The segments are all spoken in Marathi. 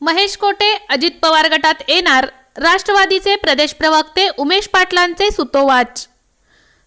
महेश कोटे अजित पवार गटात येणार राष्ट्रवादीचे प्रदेश प्रवक्ते उमेश पाटलांचे सुतोवाच.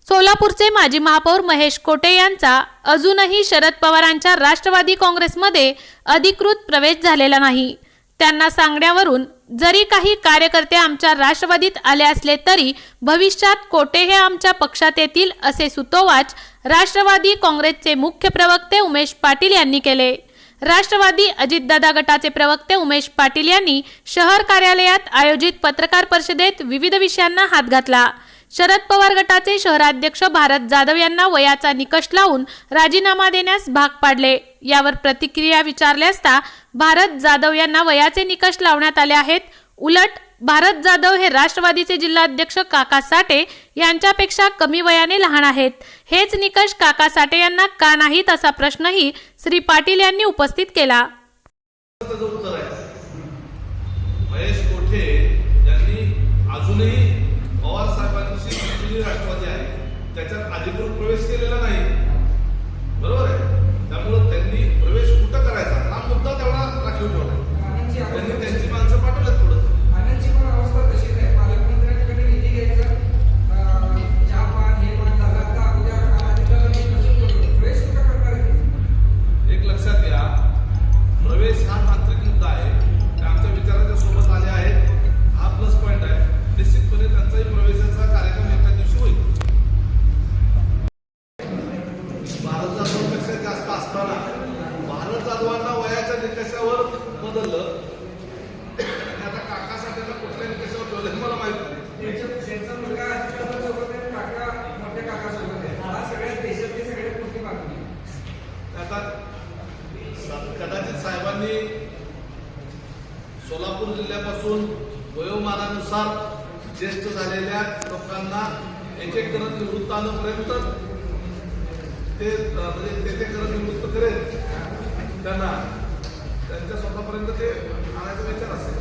सोलापूरचे माजी महापौर महेश कोटे यांचा अजूनही शरद पवारांच्या राष्ट्रवादी काँग्रेसमध्ये अधिकृत प्रवेश झालेला नाही. त्यांना सांगण्यावरून जरी काही कार्यकर्ते आमच्या राष्ट्रवादीत आले असले तरी भविष्यात कोटे हे आमच्या पक्षात येतील असे सुतोवाच राष्ट्रवादी काँग्रेसचे मुख्य प्रवक्ते उमेश पाटील यांनी केले. राष्ट्रवादी अजितदादा गटाचे प्रवक्ते उमेश पाटील यांनी शहर कार्यालयात आयोजित पत्रकार परिषदेत विविध विषयांना हात घातला. शरद पवार गटाचे शहराध्यक्ष भारत जाधव यांना वयाचा निकष लावून राजीनामा देण्यास भाग पाडले. यावर प्रतिक्रिया विचारले असता भारत जाधव यांना वयाचे निकष लावण्यात आले आहेत. उलट भारत जाधव हे राष्ट्रवादीचे जिल्हाध्यक्ष काका साठे यांच्यापेक्षा कमी वयाने लहान आहेत. हेच निकष काका साठे यांना का नाहीत असा प्रश्नही श्री पाटील यांनी उपस्थित केला. महेश कोठे? यांनी अजूनही पवार साहेबांची जुनी राष्ट्रवादी आहे. त्याच्यात अधिकृत प्रवेश केलेला नाही. बरोबर आहे? त्यामुळं त्यांनी प्रवेश कुठं करायचा? हा मुद्दा तेवढा राखीव ठेवला. त्यांनी त्यांची बदललं. आता काकासाठीला कुठल्या निकषावर ठेवलं हे मला माहीत नाही. त्यांच्या- त्यांचा मुलगा अधिकाऱ्यांसोबत आहे काका मोठ्या काकासोबत आहे. हा सगळ्या देशातली सगळ्यात मोठी बातमी. आता कदाचित साहेबांनी सोलापूर जिल्ह्यापासून वयोमानानुसार ज्येष्ठ झालेल्या लोकांना एक एक करत निवृत्त आणपर्यंत ते म्हणजे ते ते करत निवृत्त करेल. त्यांना त्यांच्या स्वतःपर्यंत ते आणायचा विचार असेल.